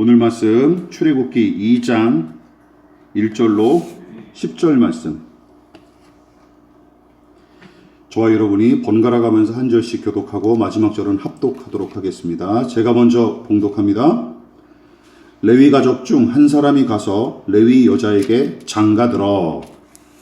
오늘 말씀 출애굽기 2장 1절로 10절 말씀. 저와 여러분이 번갈아 가면서 한 절씩 교독하고 마지막 절은 합독하도록 하겠습니다. 제가 먼저 봉독합니다. 레위 가족 중 한 사람이 가서 레위 여자에게 장가들어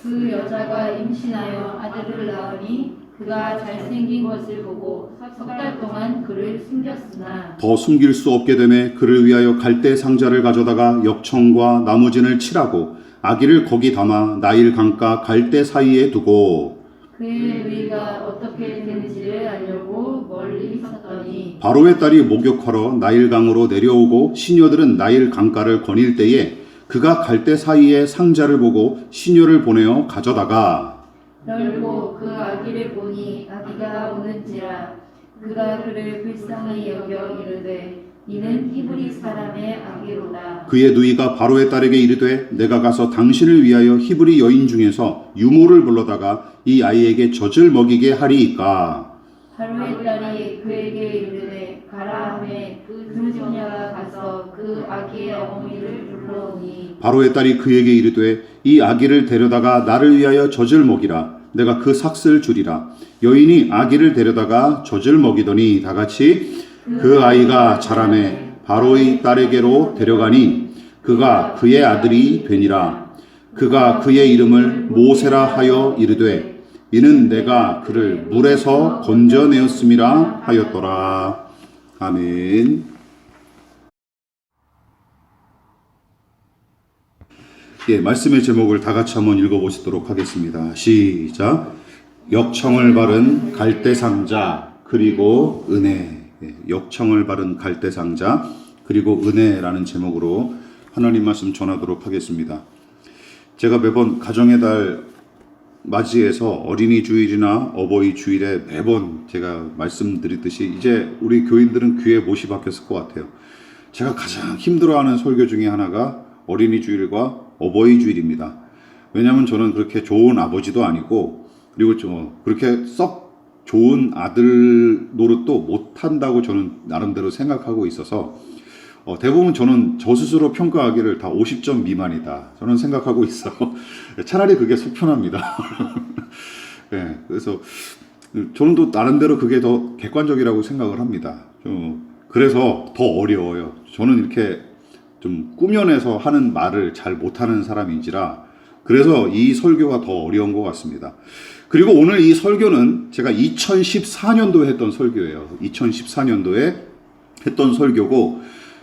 그 여자가 임신하여 아들을 낳으니 그가 잘생긴 것을 보고 석 달 동안 그를 숨겼으나 더 숨길 수 없게 되매 그를 위하여 갈대 상자를 가져다가 역청과 나무진을 칠하고 아기를 거기 담아 나일 강가 갈대 사이에 두고 그의 의가 어떻게 되는지를 알려고 멀리 있었더니 바로의 딸이 목욕하러 나일강으로 내려오고 시녀들은 나일 강가를 거닐 때에 그가 갈대 사이에 상자를 보고 시녀를 보내어 가져다가 열고 그 아기를 보니 아기가 우는지라 그가 그를 불쌍히 여겨 이르되 이는 히브리 사람의 아기로다. 그의 누이가 바로의 딸에게 이르되 내가 가서 당신을 위하여 히브리 여인 중에서 유모를 불러다가 이 아이에게 젖을 먹이게 하리이까? 바로의 딸이 그에게 이르되 가라 하매 그 소녀가 가서 그 아기의 어머니를 불러오니. 바로의 딸이 그에게 이르되 이 아기를 데려다가 나를 위하여 젖을 먹이라 내가 그 삭슬 주리라. 여인이 아기를 데려다가 젖을 먹이더니 다 같이 그 아이가 자라매 바로의 딸에게로 데려가니 그가 그의 아들이 되니라. 그가 그의 이름을 모세라 하여 이르되 이는 내가 그를 물에서 건져내었음이라 하였더라. 아멘. 예, 말씀의 제목을 다 같이 한번 읽어보시도록 하겠습니다. 시작. 역청을 바른 갈대 상자 그리고 은혜. 예, 역청을 바른 갈대 상자 그리고 은혜라는 제목으로 하나님 말씀 전하도록 하겠습니다. 제가 매번 가정의 달 맞이해서 어린이 주일이나 어버이 주일에 매번 제가 말씀드리듯이 이제 우리 교인들은 귀에 못이 박혔을 것 같아요. 제가 가장 힘들어하는 설교 중에 하나가 어린이 주일과 어버이 주일입니다. 왜냐하면 저는 그렇게 좋은 아버지도 아니고 그리고 좀 그렇게 썩 좋은 아들 노릇도 못한다고 저는 나름대로 생각하고 있어서 어, 대부분 저는 저 스스로 평가하기를 다 50점 미만이다. 저는 생각하고 있어. 차라리 그게 속 편합니다. 예, 그래서 저는 또 나름대로 그게 더 객관적이라고 생각을 합니다. 좀 그래서 더 어려워요. 저는 이렇게 좀 꾸며내서 하는 말을 잘 못하는 사람인지라 그래서 이 설교가 더 어려운 것 같습니다. 그리고 오늘 이 설교는 제가 2014년도에 했던 설교예요. 2014년도에 했던 설교고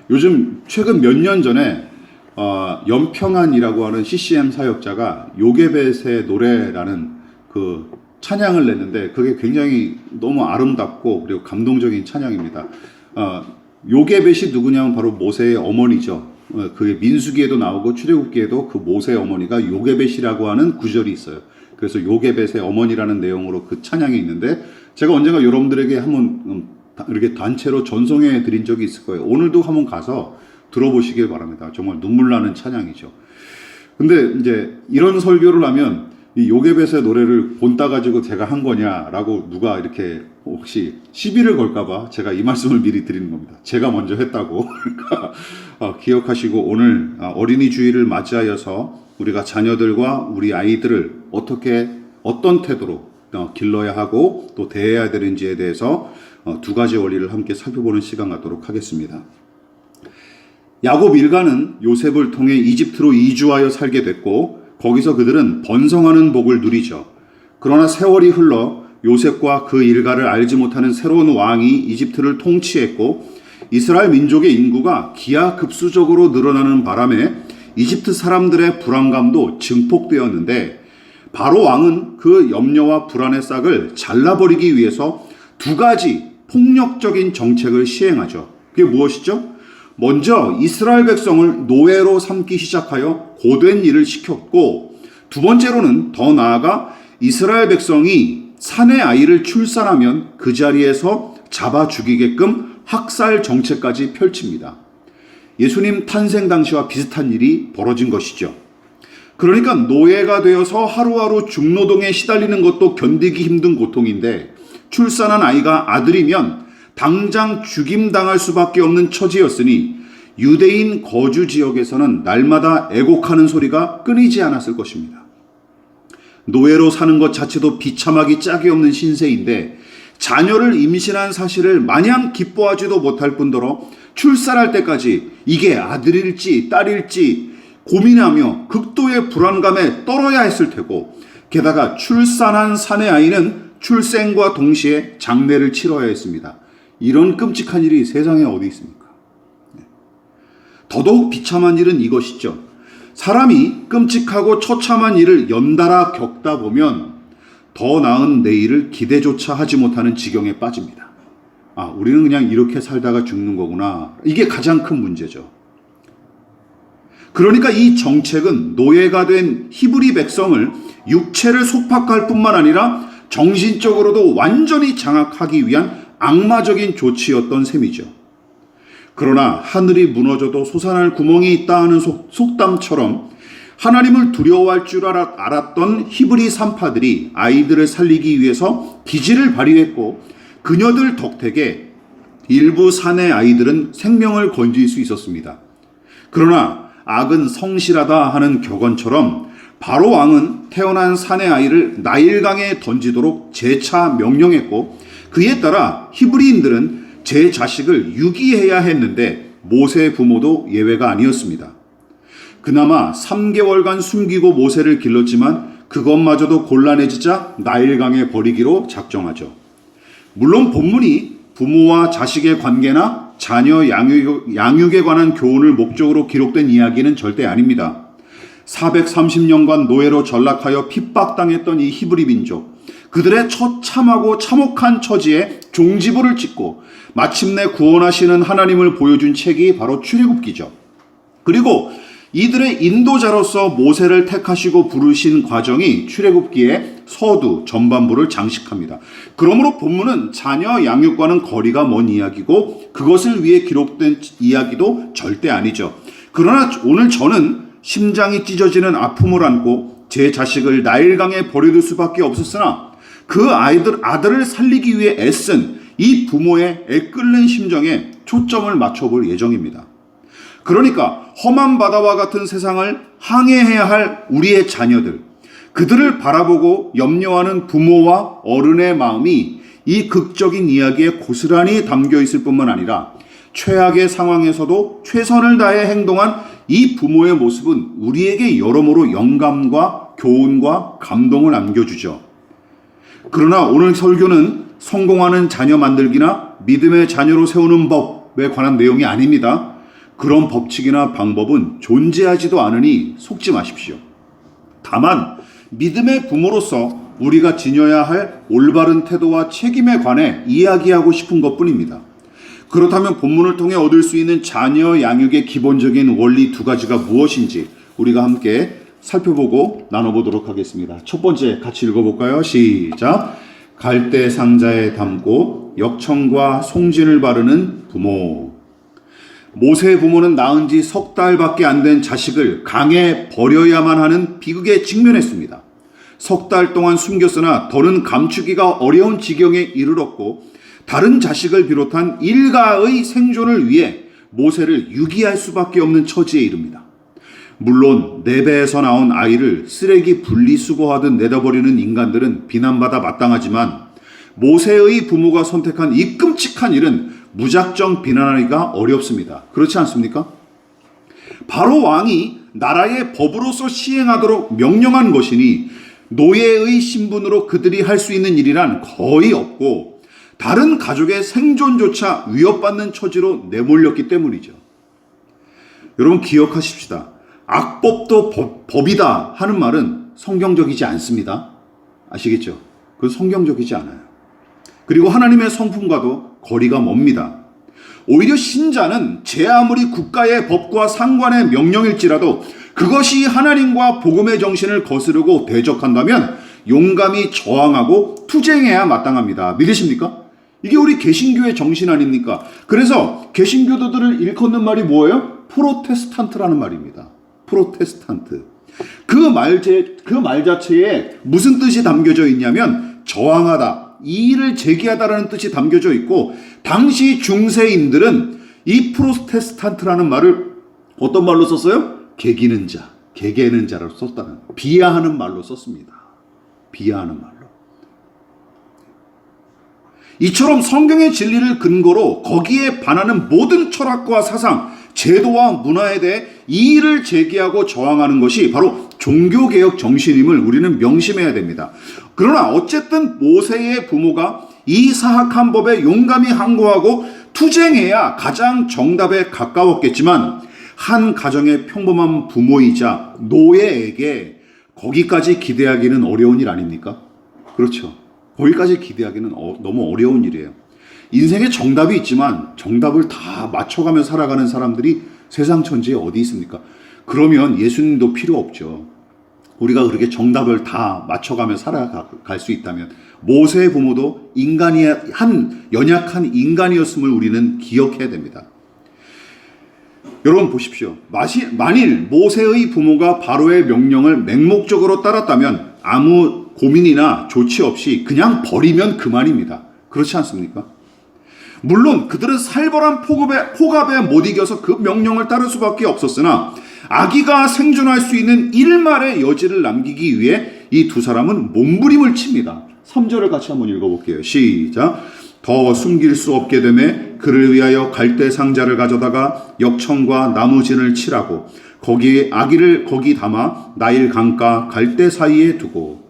요즘 최근 몇 년 전에 어, 연평안이라고 하는 CCM 사역자가 요게벳의 노래라는 그 찬양을 냈는데 그게 굉장히 너무 아름답고 그리고 감동적인 찬양입니다. 어, 요게벳이 누구냐면 바로 모세의 어머니죠. 어, 그게 민수기에도 나오고 출애굽기에도 그 모세의 어머니가 요게벳이라고 하는 구절이 있어요. 그래서 요게벳의 어머니라는 내용으로 그 찬양이 있는데 제가 언젠가 여러분들에게 한번 음, 다- 이렇게 단체로 전송해 드린 적이 있을 거예요. 오늘도 한번 가서 들어보시길 바랍니다. 정말 눈물 나는 찬양이죠. 근데 이제 이런 설교를 하면 이 요게벳의 노래를 본 따 가지고 제가 한 거냐라고 누가 이렇게 혹시 시비를 걸까봐 제가 이 말씀을 미리 드리는 겁니다. 제가 먼저 했다고 그러니까 어, 기억하시고 오늘 아, 어린이 주일을 맞이하여서 우리가 자녀들과 우리 아이들을 어떻게 어떤 태도로 어, 길러야 하고 또 대해야 되는지에 대해서 어, 두 가지 원리를 함께 살펴보는 시간 갖도록 하겠습니다. 야곱 일가는 요셉을 통해 이집트로 이주하여 살게 됐고 거기서 그들은 번성하는 복을 누리죠. 그러나 세월이 흘러 요셉과 그 일가를 알지 못하는 새로운 왕이 이집트를 통치했고 이스라엘 민족의 인구가 기하급수적으로 늘어나는 바람에 이집트 사람들의 불안감도 증폭되었는데 바로 왕은 그 염려와 불안의 싹을 잘라버리기 위해서 두 가지 폭력적인 정책을 시행하죠. 그게 무엇이죠? 먼저 이스라엘 백성을 노예로 삼기 시작하여 고된 일을 시켰고 두 번째로는 더 나아가 이스라엘 백성이 사내 아이를 출산하면 그 자리에서 잡아 죽이게끔 학살 정책까지 펼칩니다. 예수님 탄생 당시와 비슷한 일이 벌어진 것이죠. 그러니까 노예가 되어서 하루하루 중노동에 시달리는 것도 견디기 힘든 고통인데 출산한 아이가 아들이면 당장 죽임당할 수밖에 없는 처지였으니 유대인 거주 지역에서는 날마다 애곡하는 소리가 끊이지 않았을 것입니다. 노예로 사는 것 자체도 비참하기 짝이 없는 신세인데 자녀를 임신한 사실을 마냥 기뻐하지도 못할 뿐더러 출산할 때까지 이게 아들일지 딸일지 고민하며 극도의 불안감에 떨어야 했을 테고 게다가 출산한 사내 아이는 출생과 동시에 장례를 치러야 했습니다. 이런 끔찍한 일이 세상에 어디 있습니까? 네. 더더욱 비참한 일은 이것이죠. 사람이 끔찍하고 처참한 일을 연달아 겪다 보면 더 나은 내일을 기대조차 하지 못하는 지경에 빠집니다. 아, 우리는 그냥 이렇게 살다가 죽는 거구나. 이게 가장 큰 문제죠. 그러니까 이 정책은 노예가 된 히브리 백성을 육체를 속박할 뿐만 아니라 정신적으로도 완전히 장악하기 위한 악마적인 조치였던 셈이죠. 그러나 하늘이 무너져도 솟아날 구멍이 있다 하는 속, 속담처럼 하나님을 두려워할 줄 알았, 알았던 히브리 산파들이 아이들을 살리기 위해서 기지를 발휘했고 그녀들 덕택에 일부 사내 아이들은 생명을 건질 수 있었습니다. 그러나 악은 성실하다 하는 격언처럼 바로 왕은 태어난 사내 아이를 나일강에 던지도록 재차 명령했고 그에 따라 히브리인들은 제 자식을 유기해야 했는데 모세 부모도 예외가 아니었습니다. 그나마 3개월간 숨기고 모세를 길렀지만 그것마저도 곤란해지자 나일강에 버리기로 작정하죠. 물론 본문이 부모와 자식의 관계나 자녀 양육, 양육에 관한 교훈을 목적으로 기록된 이야기는 절대 아닙니다. 430년간 노예로 전락하여 핍박당했던 이 히브리 민족, 그들의 처참하고 참혹한 처지에 종지부를 찍고 마침내 구원하시는 하나님을 보여준 책이 바로 출애굽기죠. 그리고 이들의 인도자로서 모세를 택하시고 부르신 과정이 출애굽기의 서두 전반부를 장식합니다. 그러므로 본문은 자녀 양육과는 거리가 먼 이야기고 그것을 위해 기록된 이야기도 절대 아니죠. 그러나 오늘 저는 심장이 찢어지는 아픔을 안고 제 자식을 나일강에 버려둘 수밖에 없었으나 그 아이들 아들을 살리기 위해 애쓴 이 부모의 애끓는 심정에 초점을 맞춰볼 예정입니다. 그러니까 험한 바다와 같은 세상을 항해해야 할 우리의 자녀들, 그들을 바라보고 염려하는 부모와 어른의 마음이 이 극적인 이야기에 고스란히 담겨 있을 뿐만 아니라 최악의 상황에서도 최선을 다해 행동한 이 부모의 모습은 우리에게 여러모로 영감과 교훈과 감동을 안겨주죠. 그러나 오늘 설교는 성공하는 자녀 만들기나 믿음의 자녀로 세우는 법에 관한 내용이 아닙니다. 그런 법칙이나 방법은 존재하지도 않으니 속지 마십시오. 다만 믿음의 부모로서 우리가 지녀야 할 올바른 태도와 책임에 관해 이야기하고 싶은 것 뿐입니다. 그렇다면 본문을 통해 얻을 수 있는 자녀 양육의 기본적인 원리 두 가지가 무엇인지 우리가 함께 살펴보고 나눠보도록 하겠습니다. 첫 번째 같이 읽어볼까요? 시작. 갈대 상자에 담고 역청과 송진을 바르는 부모. 모세의 부모는 낳은 지 석 달밖에 안 된 자식을 강에 버려야만 하는 비극에 직면했습니다. 석 달 동안 숨겼으나 더는 감추기가 어려운 지경에 이르렀고 다른 자식을 비롯한 일가의 생존을 위해 모세를 유기할 수밖에 없는 처지에 이릅니다. 물론 내 배에서 나온 아이를 쓰레기 분리수거하듯 내다버리는 인간들은 비난받아 마땅하지만 모세의 부모가 선택한 이 끔찍한 일은 무작정 비난하기가 어렵습니다. 그렇지 않습니까? 바로 왕이 나라의 법으로서 시행하도록 명령한 것이니 노예의 신분으로 그들이 할 수 있는 일이란 거의 없고 다른 가족의 생존조차 위협받는 처지로 내몰렸기 때문이죠. 여러분 기억하십시다. 악법도 법, 법이다 하는 말은 성경적이지 않습니다. 아시겠죠? 그건 성경적이지 않아요. 그리고 하나님의 성품과도 거리가 멉니다. 오히려 신자는 제 아무리 국가의 법과 상관의 명령일지라도 그것이 하나님과 복음의 정신을 거스르고 대적한다면 용감히 저항하고 투쟁해야 마땅합니다. 믿으십니까? 이게 우리 개신교의 정신 아닙니까? 그래서 개신교도들을 일컫는 말이 뭐예요? 프로테스탄트라는 말입니다. 프로테스탄트. 그 말, 그말 자체에 무슨 뜻이 담겨져 있냐면 저항하다, 이의를 제기하다라는 뜻이 담겨져 있고 당시 중세인들은 이 프로테스탄트라는 말을 어떤 말로 썼어요? 개기는 자, 개개는 자로 썼다는 비하하는 말로 썼습니다. 비하하는 말로. 이처럼 성경의 진리를 근거로 거기에 반하는 모든 철학과 사상, 제도와 문화에 대해 이의를 제기하고 저항하는 것이 바로 종교개혁 정신임을 우리는 명심해야 됩니다. 그러나 어쨌든 모세의 부모가 이 사악한 법에 용감히 항거하고 투쟁해야 가장 정답에 가까웠겠지만 한 가정의 평범한 부모이자 노예에게 거기까지 기대하기는 어려운 일 아닙니까? 그렇죠. 거기까지 기대하기는 어- 너무 어려운 일이에요. 인생에 정답이 있지만 정답을 다 맞춰가며 살아가는 사람들이 세상 천지에 어디 있습니까? 그러면 예수님도 필요 없죠. 우리가 그렇게 정답을 다 맞춰가며 살아갈 수 있다면 모세의 부모도 인간이 한 연약한 인간이었음을 우리는 기억해야 됩니다. 여러분 보십시오. 만일 모세의 부모가 바로의 명령을 맹목적으로 따랐다면 아무 고민이나 조치 없이 그냥 버리면 그만입니다. 그렇지 않습니까? 물론 그들은 살벌한 폭업에, 폭압에 못 이겨서 그 명령을 따를 수밖에 없었으나 아기가 생존할 수 있는 일말의 여지를 남기기 위해 이 두 사람은 몸부림을 칩니다. 3절을 같이 한번 읽어볼게요. 시작. 더 숨길 수 없게 되매 그를 위하여 갈대 상자를 가져다가 역청과 나무진을 칠하고 거기에 아기를 거기 담아 나일 강가 갈대 사이에 두고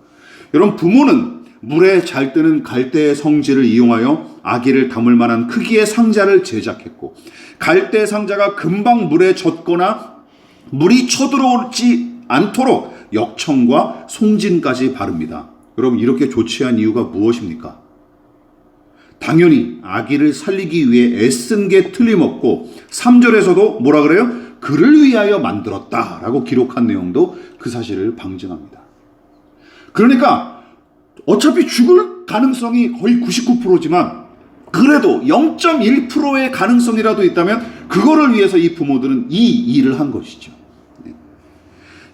여러분 부모는 물에 잘 뜨는 갈대의 성질을 이용하여 아기를 담을 만한 크기의 상자를 제작했고 갈대 상자가 금방 물에 젖거나 물이 쳐들어오지 않도록 역청과 송진까지 바릅니다. 여러분 이렇게 조치한 이유가 무엇입니까? 당연히 아기를 살리기 위해 애쓴 게 틀림없고 3절에서도 뭐라 그래요? 그를 위하여 만들었다라고 기록한 내용도 그 사실을 방증합니다. 그러니까 어차피 죽을 가능성이 거의 99%지만 그래도 0.1%의 가능성이라도 있다면 그거를 위해서 이 부모들은 이 일을 한 것이죠. 네.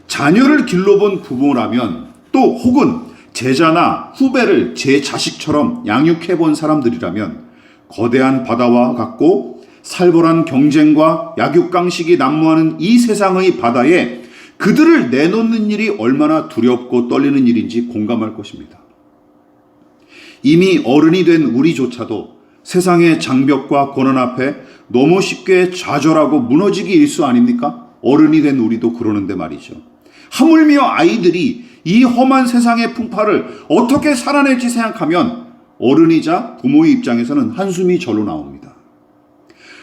자녀를 길러본 부모라면 또 혹은 제자나 후배를 제 자식처럼 양육해본 사람들이라면 거대한 바다와 같고 살벌한 경쟁과 약육강식이 난무하는 이 세상의 바다에 그들을 내놓는 일이 얼마나 두렵고 떨리는 일인지 공감할 것입니다. 이미 어른이 된 우리조차도 세상의 장벽과 고난 앞에 너무 쉽게 좌절하고 무너지기 일수 아닙니까? 어른이 된 우리도 그러는데 말이죠. 하물며 아이들이 이 험한 세상의 풍파를 어떻게 살아낼지 생각하면 어른이자 부모의 입장에서는 한숨이 절로 나옵니다.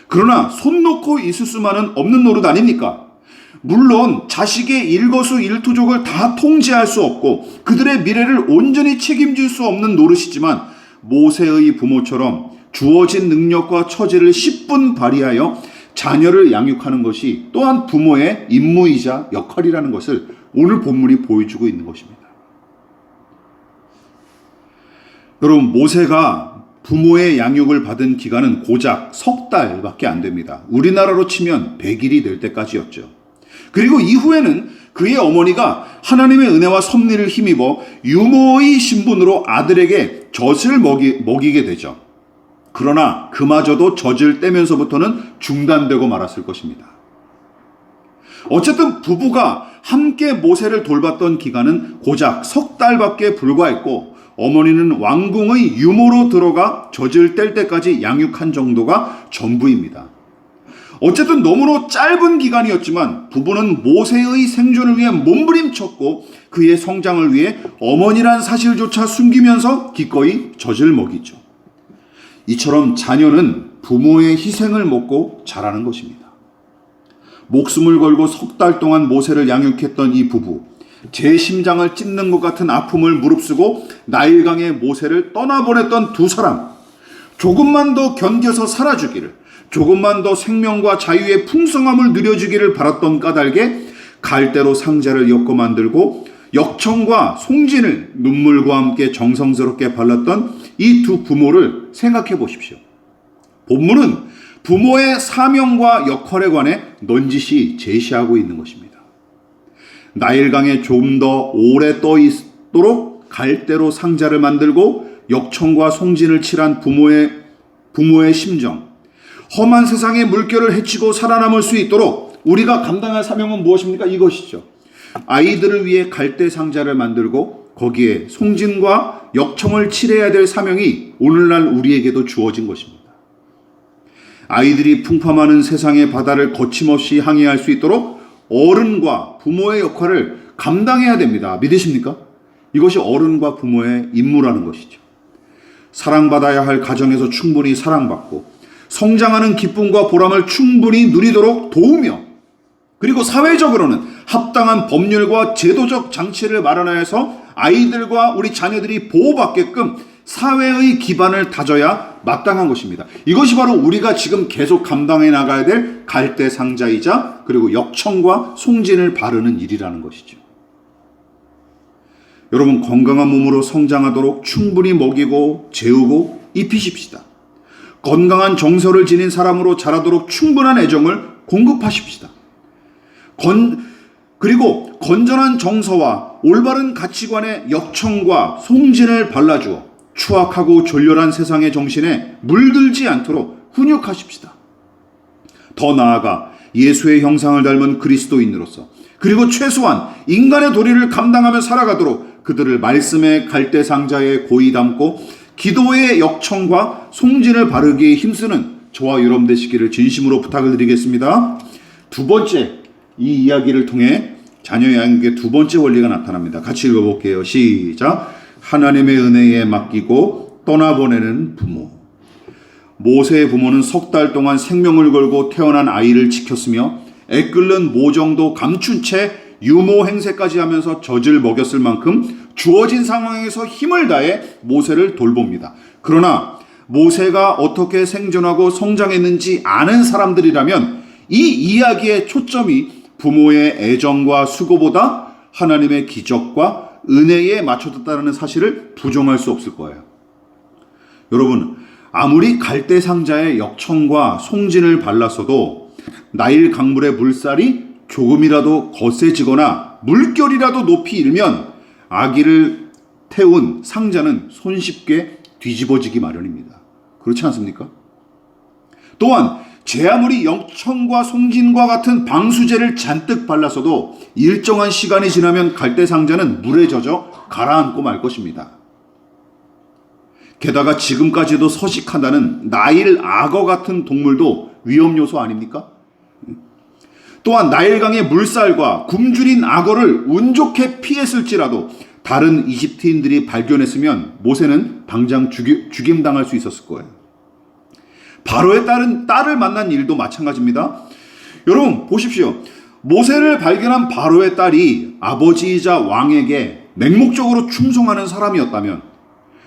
그러나 손 놓고 있을 수만은 없는 노릇 아닙니까? 물론 자식의 일거수 일투족을 다 통제할 수 없고 그들의 미래를 온전히 책임질 수 없는 노릇이지만 모세의 부모처럼 주어진 능력과 처지를 10분 발휘하여 자녀를 양육하는 것이 또한 부모의 임무이자 역할이라는 것을 오늘 본문이 보여주고 있는 것입니다. 여러분, 모세가 부모의 양육을 받은 기간은 고작 석 달밖에 안 됩니다. 우리나라로 치면 100일이 될 때까지였죠. 그리고 이후에는 그의 어머니가 하나님의 은혜와 섭리를 힘입어 유모의 신분으로 아들에게 젖을 먹이, 먹이게 되죠. 그러나 그마저도 젖을 떼면서부터는 중단되고 말았을 것입니다. 어쨌든 부부가 함께 모세를 돌봤던 기간은 고작 석 달밖에 불과했고 어머니는 왕궁의 유모로 들어가 젖을 뗄 때까지 양육한 정도가 전부입니다. 어쨌든 너무나 짧은 기간이었지만 부부는 모세의 생존을 위해 몸부림쳤고 그의 성장을 위해 어머니란 사실조차 숨기면서 기꺼이 젖을 먹이죠. 이처럼 자녀는 부모의 희생을 먹고 자라는 것입니다. 목숨을 걸고 석 달 동안 모세를 양육했던 이 부부, 제 심장을 찢는 것 같은 아픔을 무릅쓰고 나일강의 모세를 떠나보냈던 두 사람, 조금만 더 견뎌서 살아주기를, 조금만 더 생명과 자유의 풍성함을 누려주기를 바랐던 까닭에 갈대로 상자를 엮어 만들고 역청과 송진을 눈물과 함께 정성스럽게 발랐던 이 두 부모를 생각해 보십시오. 본문은 부모의 사명과 역할에 관해 넌지시 제시하고 있는 것입니다. 나일강에 좀 더 오래 떠 있도록 갈대로 상자를 만들고 역청과 송진을 칠한 부모의 부모의 심정, 험한 세상의 물결을 헤치고 살아남을 수 있도록 우리가 감당할 사명은 무엇입니까? 이것이죠. 아이들을 위해 갈대 상자를 만들고 거기에 송진과 역청을 칠해야 될 사명이 오늘날 우리에게도 주어진 것입니다. 아이들이 풍파많은 세상의 바다를 거침없이 항해할 수 있도록 어른과 부모의 역할을 감당해야 됩니다. 믿으십니까? 이것이 어른과 부모의 임무라는 것이죠. 사랑받아야 할 가정에서 충분히 사랑받고 성장하는 기쁨과 보람을 충분히 누리도록 도우며 그리고 사회적으로는 합당한 법률과 제도적 장치를 마련하여서 아이들과 우리 자녀들이 보호받게끔 사회의 기반을 다져야 마땅한 것입니다. 이것이 바로 우리가 지금 계속 감당해 나가야 될 갈대 상자이자 그리고 역청과 송진을 바르는 일이라는 것이죠. 여러분 건강한 몸으로 성장하도록 충분히 먹이고 재우고 입히십시다. 건강한 정서를 지닌 사람으로 자라도록 충분한 애정을 공급하십시다. 건 그리고 건전한 정서와 올바른 가치관의 역청과 송진을 발라주어 추악하고 졸렬한 세상의 정신에 물들지 않도록 훈육하십시다. 더 나아가 예수의 형상을 닮은 그리스도인으로서 그리고 최소한 인간의 도리를 감당하며 살아가도록 그들을 말씀의 갈대 상자에 고이 담고 기도의 역청과 송진을 바르기에 힘쓰는 저와 여러분 되시기를 진심으로 부탁을 드리겠습니다. 두 번째 이 이야기를 통해 자녀 양육의 두 번째 원리가 나타납니다. 같이 읽어볼게요. 시작. 하나님의 은혜에 맡기고 떠나보내는 부모. 모세의 부모는 석 달 동안 생명을 걸고 태어난 아이를 지켰으며 애끓는 모정도 감춘 채 유모 행세까지 하면서 젖을 먹였을 만큼 주어진 상황에서 힘을 다해 모세를 돌봅니다. 그러나 모세가 어떻게 생존하고 성장했는지 아는 사람들이라면 이 이야기의 초점이 부모의 애정과 수고보다 하나님의 기적과 은혜에 맞춰졌다는 사실을 부정할 수 없을 거예요. 여러분, 아무리 갈대 상자에 역청과 송진을 발랐어도 나일 강물의 물살이 조금이라도 거세지거나 물결이라도 높이 일면 아기를 태운 상자는 손쉽게 뒤집어지기 마련입니다. 그렇지 않습니까? 또한 제 아무리 역청과 송진과 같은 방수제를 잔뜩 발랐어도 일정한 시간이 지나면 갈대 상자는 물에 젖어 가라앉고 말 것입니다. 게다가 지금까지도 서식한다는 나일 악어 같은 동물도 위험 요소 아닙니까? 또한 나일강의 물살과 굶주린 악어를 운 좋게 피했을지라도 다른 이집트인들이 발견했으면 모세는 당장 죽이, 죽임당할 수 있었을 거예요. 바로의 딸은 딸을 만난 일도 마찬가지입니다. 여러분 보십시오. 모세를 발견한 바로의 딸이 아버지이자 왕에게 맹목적으로 충성하는 사람이었다면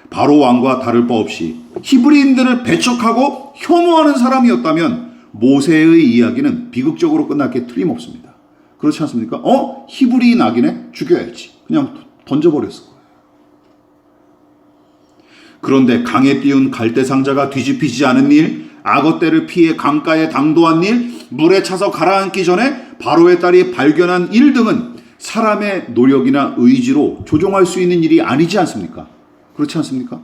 바로 왕과 다를 바 없이 히브리인들을 배척하고 혐오하는 사람이었다면 모세의 이야기는 비극적으로 게 틀림없습니다. 그렇지 않습니까? 어? 히브리인 악인에 죽여야지. 그냥 던져버렸을. 그런데 강에 띄운 갈대 상자가 뒤집히지 않은 일, 악어 떼를 피해 강가에 당도한 일, 물에 차서 가라앉기 전에 바로의 딸이 발견한 일 등은 사람의 노력이나 의지로 조종할 수 있는 일이 아니지 않습니까? 그렇지 않습니까?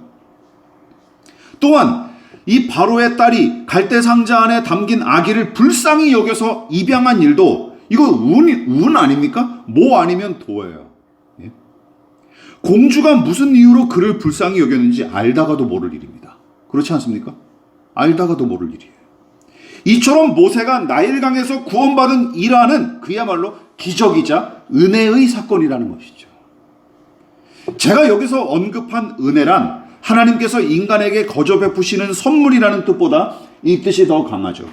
또한 이 바로의 딸이 갈대 상자 안에 담긴 아기를 불쌍히 여겨서 입양한 일도 이거 운, 운 아닙니까? 뭐 아니면 도예요. 예? 공주가 무슨 이유로 그를 불쌍히 여겼는지 알다가도 모를 일입니다. 그렇지 않습니까? 알다가도 모를 일이에요. 이처럼 모세가 나일강에서 구원받은 일화는 그야말로 기적이자 은혜의 사건이라는 것이죠. 제가 여기서 언급한 은혜란 하나님께서 인간에게 거저 베푸시는 선물이라는 뜻보다 이 뜻이 더 강하죠.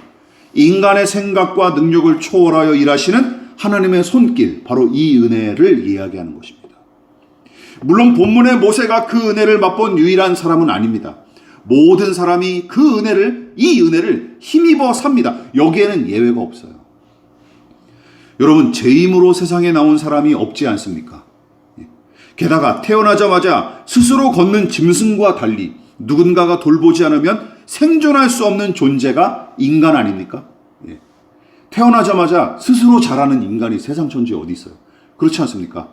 인간의 생각과 능력을 초월하여 일하시는 하나님의 손길, 바로 이 은혜를 이야기하는 것입니다. 물론 본문의 모세가 그 은혜를 맛본 유일한 사람은 아닙니다. 모든 사람이 그 은혜를, 이 은혜를 힘입어 삽니다. 여기에는 예외가 없어요. 여러분, 제 힘으로 세상에 나온 사람이 없지 않습니까? 게다가 태어나자마자 스스로 걷는 짐승과 달리 누군가가 돌보지 않으면 생존할 수 없는 존재가 인간 아닙니까? 예. 태어나자마자 스스로 자라는 인간이 세상 천지에 어디 있어요? 그렇지 않습니까?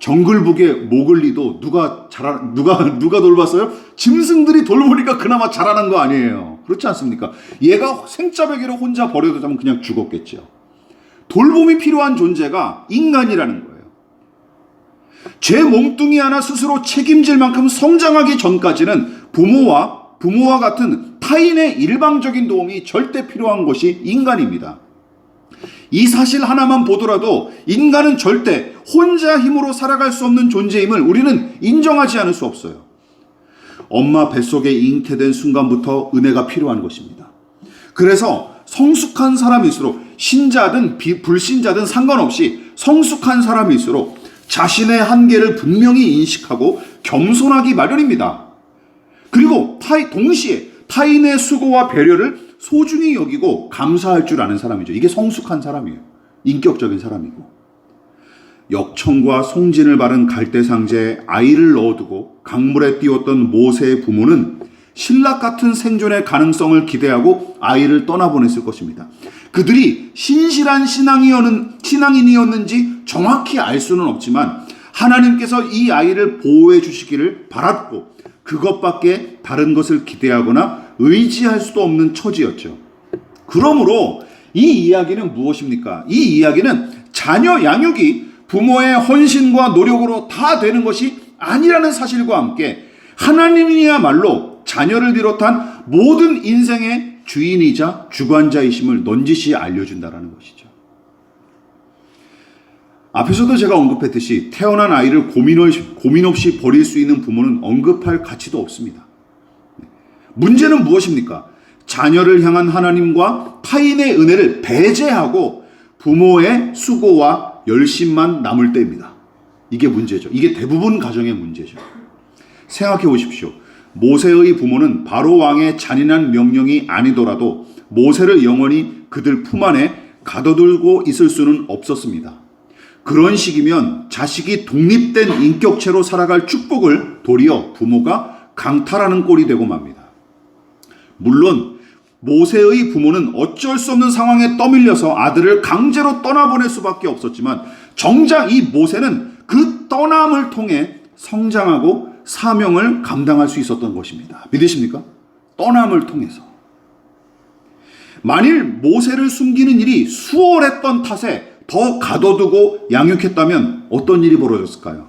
정글북의 모글리도 누가 자라 누가 누가 돌봤어요? 짐승들이 돌보니까 그나마 자라는 거 아니에요. 그렇지 않습니까? 얘가 생짜배기로 혼자 버려두자면 그냥 죽었겠죠. 돌봄이 필요한 존재가 인간이라는 거예요. 제 몸뚱이 하나 스스로 책임질 만큼 성장하기 전까지는 부모와 부모와 같은 타인의 일방적인 도움이 절대 필요한 것이 인간입니다. 이 사실 하나만 보더라도 인간은 절대 혼자 힘으로 살아갈 수 없는 존재임을 우리는 인정하지 않을 수 없어요. 엄마 뱃속에 잉태된 순간부터 은혜가 필요한 것입니다. 그래서 성숙한 사람일수록 신자든 비- 불신자든 상관없이 성숙한 사람일수록 자신의 한계를 분명히 인식하고 겸손하기 마련입니다. 그리고 타이, 동시에 타인의 수고와 배려를 소중히 여기고 감사할 줄 아는 사람이죠. 이게 성숙한 사람이에요. 인격적인 사람이고. 역청과 송진을 바른 갈대상자에 아이를 넣어두고 강물에 띄웠던 모세의 부모는 신락 같은 생존의 가능성을 기대하고 아이를 떠나보냈을 것입니다. 그들이 신실한 신앙이었는, 신앙인이었는지 정확히 알 수는 없지만 하나님께서 이 아이를 보호해 주시기를 바랐고 그것밖에 다른 것을 기대하거나 의지할 수도 없는 처지였죠. 그러므로 이 이야기는 무엇입니까? 이 이야기는 자녀 양육이 부모의 헌신과 노력으로 다 되는 것이 아니라는 사실과 함께 하나님이야말로 자녀를 비롯한 모든 인생의 주인이자 주관자이심을 넌지시 알려준다라는 것이죠. 앞에서도 제가 언급했듯이 태어난 아이를 고민 없이, 버릴 수 있는 부모는 언급할 가치도 없습니다. 문제는 무엇입니까? 자녀를 향한 하나님과 타인의 은혜를 배제하고 부모의 수고와 열심만 남을 때입니다. 이게 문제죠. 이게 대부분 가정의 문제죠. 생각해 보십시오. 모세의 부모는 바로 왕의 잔인한 명령이 아니더라도 모세를 영원히 그들 품 안에 가둬두고 있을 수는 없었습니다. 그런 식이면 자식이 독립된 인격체로 살아갈 축복을 도리어 부모가 강탈하는 꼴이 되고 맙니다. 물론 모세의 부모는 어쩔 수 없는 상황에 떠밀려서 아들을 강제로 떠나보낼 수밖에 없었지만 정작 이 모세는 그 떠남을 통해 성장하고 사명을 감당할 수 있었던 것입니다. 믿으십니까? 떠남을 통해서. 만일 모세를 숨기는 일이 수월했던 탓에 더 가둬두고 양육했다면 어떤 일이 벌어졌을까요?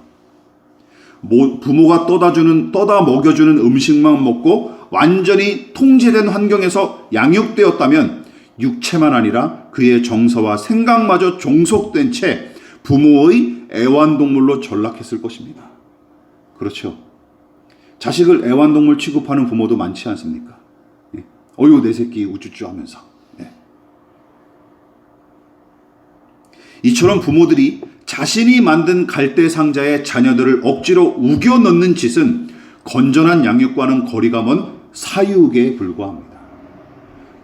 모- 부모가 떠다주는 떠다 먹여주는 음식만 먹고 완전히 통제된 환경에서 양육되었다면 육체만 아니라 그의 정서와 생각마저 종속된 채 부모의 애완동물로 전락했을 것입니다. 그렇죠. 자식을 애완동물 취급하는 부모도 많지 않습니까? 예. 어유 내 새끼 우쭈쭈 하면서. 예. 이처럼 부모들이 자신이 만든 갈대 상자에 자녀들을 억지로 우겨 넣는 짓은 건전한 양육과는 거리가 먼 사육에 불과합니다.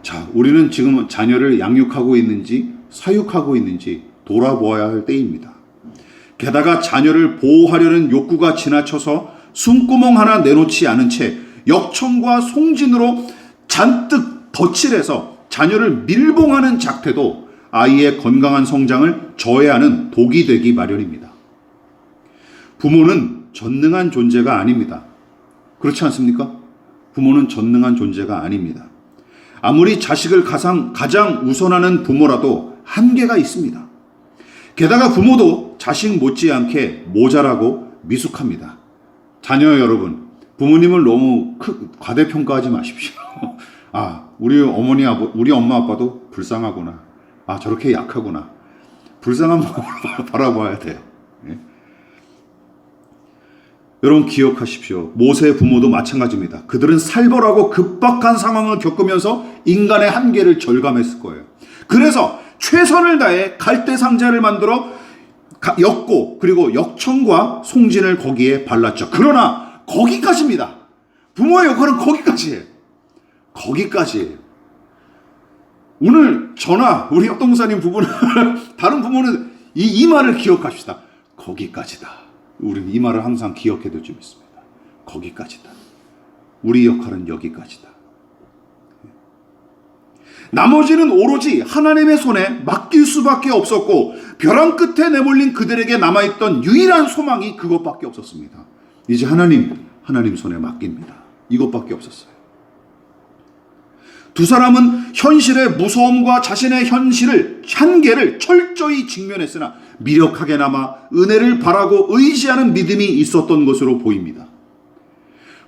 자, 우리는 지금 자녀를 양육하고 있는지 사육하고 있는지 돌아보아야 할 때입니다. 게다가 자녀를 보호하려는 욕구가 지나쳐서 숨구멍 하나 내놓지 않은 채 역청과 송진으로 잔뜩 덧칠해서 자녀를 밀봉하는 작태도 아이의 건강한 성장을 저해하는 독이 되기 마련입니다. 부모는 전능한 존재가 아닙니다. 그렇지 않습니까? 부모는 전능한 존재가 아닙니다. 아무리 자식을 가장, 가장 우선하는 부모라도 한계가 있습니다. 게다가 부모도 자식 못지않게 모자라고 미숙합니다. 자녀 여러분, 부모님을 너무 크, 과대평가하지 마십시오. 아, 우리 어머니, 아버, 우리 엄마, 아빠도 불쌍하구나. 아, 저렇게 약하구나. 불쌍한 마음으로 바라봐야 돼요. 예. 여러분 기억하십시오. 모세의 부모도 마찬가지입니다. 그들은 살벌하고 급박한 상황을 겪으면서 인간의 한계를 절감했을 거예요. 그래서 최선을 다해 갈대 상자를 만들어 가- 엮고 그리고 역청과 송진을 거기에 발랐죠. 그러나 거기까지입니다. 부모의 역할은 거기까지예요. 거기까지예요. 오늘 저나 우리 협동사님 부부는 다른 부모는 이, 이 말을 기억합시다. 거기까지다. 우리는 이 말을 항상 기억해 둘 줄 믿습니다. 거기까지다. 우리 역할은 여기까지다. 나머지는 오로지 하나님의 손에 맡길 수밖에 없었고 벼랑 끝에 내몰린 그들에게 남아있던 유일한 소망이 그것밖에 없었습니다. 이제 하나님, 하나님 손에 맡깁니다. 이것밖에 없었어요. 두 사람은 현실의 무서움과 자신의 현실을 한계를 철저히 직면했으나 미력하게나마 은혜를 바라고 의지하는 믿음이 있었던 것으로 보입니다.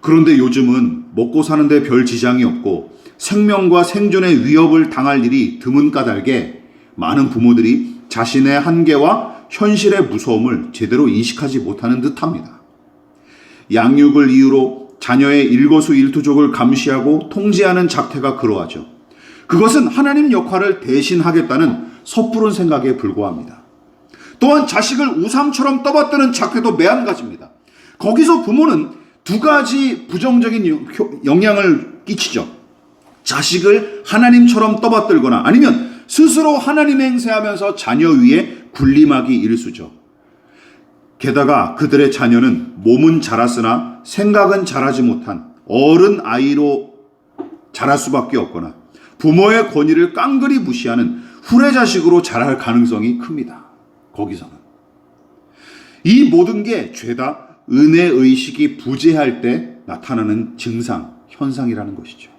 그런데 요즘은 먹고 사는데 별 지장이 없고 생명과 생존의 위협을 당할 일이 드문 까닭에 많은 부모들이 자신의 한계와 현실의 무서움을 제대로 인식하지 못하는 듯 합니다. 양육을 이유로 자녀의 일거수일투족을 감시하고 통제하는 작태가 그러하죠. 그것은 하나님 역할을 대신하겠다는 섣부른 생각에 불과합니다. 또한 자식을 우상처럼 떠받드는 작태도 매한가지입니다. 거기서 부모는 두 가지 부정적인 영향을 끼치죠. 자식을 하나님처럼 떠받들거나 아니면 스스로 하나님 행세하면서 자녀 위에 군림하기 일수죠. 게다가 그들의 자녀는 몸은 자랐으나 생각은 자라지 못한 어른 아이로 자랄 수밖에 없거나 부모의 권위를 깡그리 무시하는 후레자식으로 자랄 가능성이 큽니다. 거기서는. 이 모든 게 죄다 은혜 의식이 부재할 때 나타나는 증상, 현상이라는 것이죠.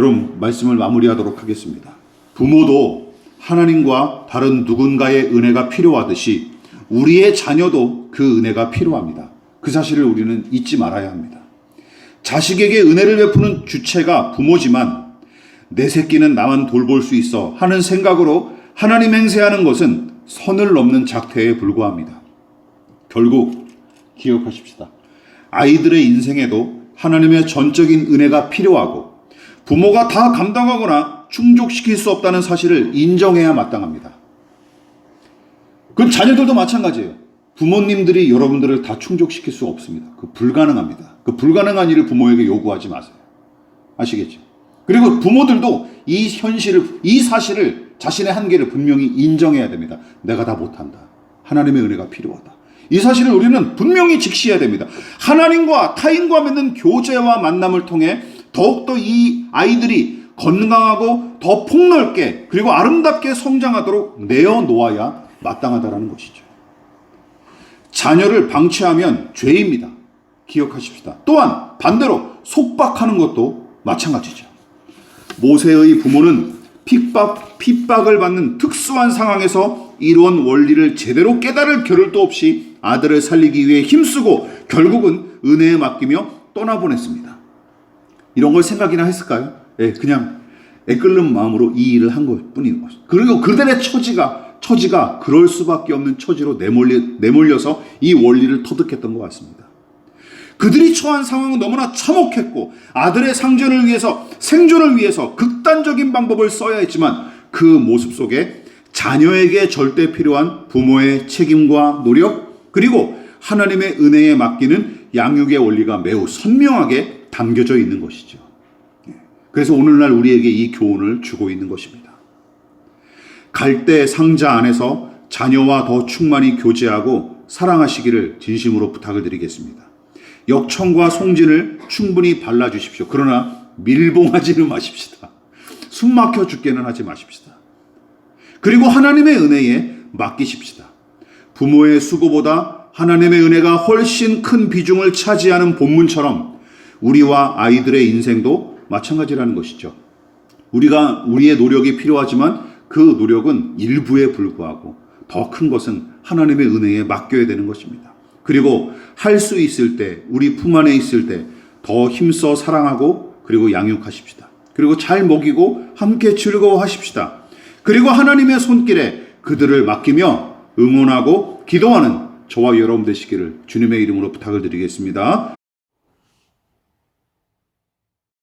여러분, 말씀을 마무리하도록 하겠습니다. 부모도 하나님과 다른 누군가의 은혜가 필요하듯이 우리의 자녀도 그 은혜가 필요합니다. 그 사실을 우리는 잊지 말아야 합니다. 자식에게 은혜를 베푸는 주체가 부모지만 내 새끼는 나만 돌볼 수 있어 하는 생각으로 하나님 행세하는 것은 선을 넘는 작태에 불과합니다. 결국 기억하십시다. 아이들의 인생에도 하나님의 전적인 은혜가 필요하고 부모가 다 감당하거나 충족시킬 수 없다는 사실을 인정해야 마땅합니다. 그럼 자녀들도 마찬가지예요. 부모님들이 여러분들을 다 충족시킬 수 없습니다. 그 불가능합니다. 그 불가능한 일을 부모에게 요구하지 마세요. 아시겠죠? 그리고 부모들도 이 현실을, 이 사실을 자신의 한계를 분명히 인정해야 됩니다. 내가 다 못한다. 하나님의 은혜가 필요하다. 이 사실을 우리는 분명히 직시해야 됩니다. 하나님과 타인과 맺는 교제와 만남을 통해 더욱더 이 아이들이 건강하고 더 폭넓게 그리고 아름답게 성장하도록 내어놓아야 마땅하다라는 것이죠. 자녀를 방치하면 죄입니다. 기억하십시다. 또한 반대로 속박하는 것도 마찬가지죠. 모세의 부모는 핍박, 핍박을 받는 특수한 상황에서 이루은 원리를 제대로 깨달을 겨를도 없이 아들을 살리기 위해 힘쓰고 결국은 은혜에 맡기며 떠나보냈습니다. 이런 걸 생각이나 했을까요? 예, 그냥 애끓는 마음으로 이 일을 한 것 뿐인 것입니다. 그리고 그들의 처지가, 처지가 그럴 수밖에 없는 처지로 내몰리, 내몰려서 이 원리를 터득했던 것 같습니다. 그들이 처한 상황은 너무나 참혹했고 아들의 상전을 위해서 생존을 위해서 극단적인 방법을 써야 했지만 그 모습 속에 자녀에게 절대 필요한 부모의 책임과 노력 그리고 하나님의 은혜에 맡기는 양육의 원리가 매우 선명하게 담겨져 있는 것이죠. 예. 그래서 오늘날 우리에게 이 교훈을 주고 있는 것입니다. 갈대 상자 안에서 자녀와 더 충만히 교제하고 사랑하시기를 진심으로 부탁을 드리겠습니다. 역청과 송진을 충분히 발라주십시오. 그러나 밀봉하지는 마십시다. 숨 막혀 죽게는 하지 마십시다. 그리고 하나님의 은혜에 맡기십시다. 부모의 수고보다 하나님의 은혜가 훨씬 큰 비중을 차지하는 본문처럼 우리와 아이들의 인생도 마찬가지라는 것이죠. 우리가 우리의 노력이 필요하지만 그 노력은 일부에 불과하고 더 큰 것은 하나님의 은혜에 맡겨야 되는 것입니다. 그리고 할 수 있을 때, 우리 품 안에 있을 때 더 힘써 사랑하고 그리고 양육하십시다. 그리고 잘 먹이고 함께 즐거워하십시다. 그리고 하나님의 손길에 그들을 맡기며 응원하고 기도하는 저와 여러분 되시기를 주님의 이름으로 부탁을 드리겠습니다.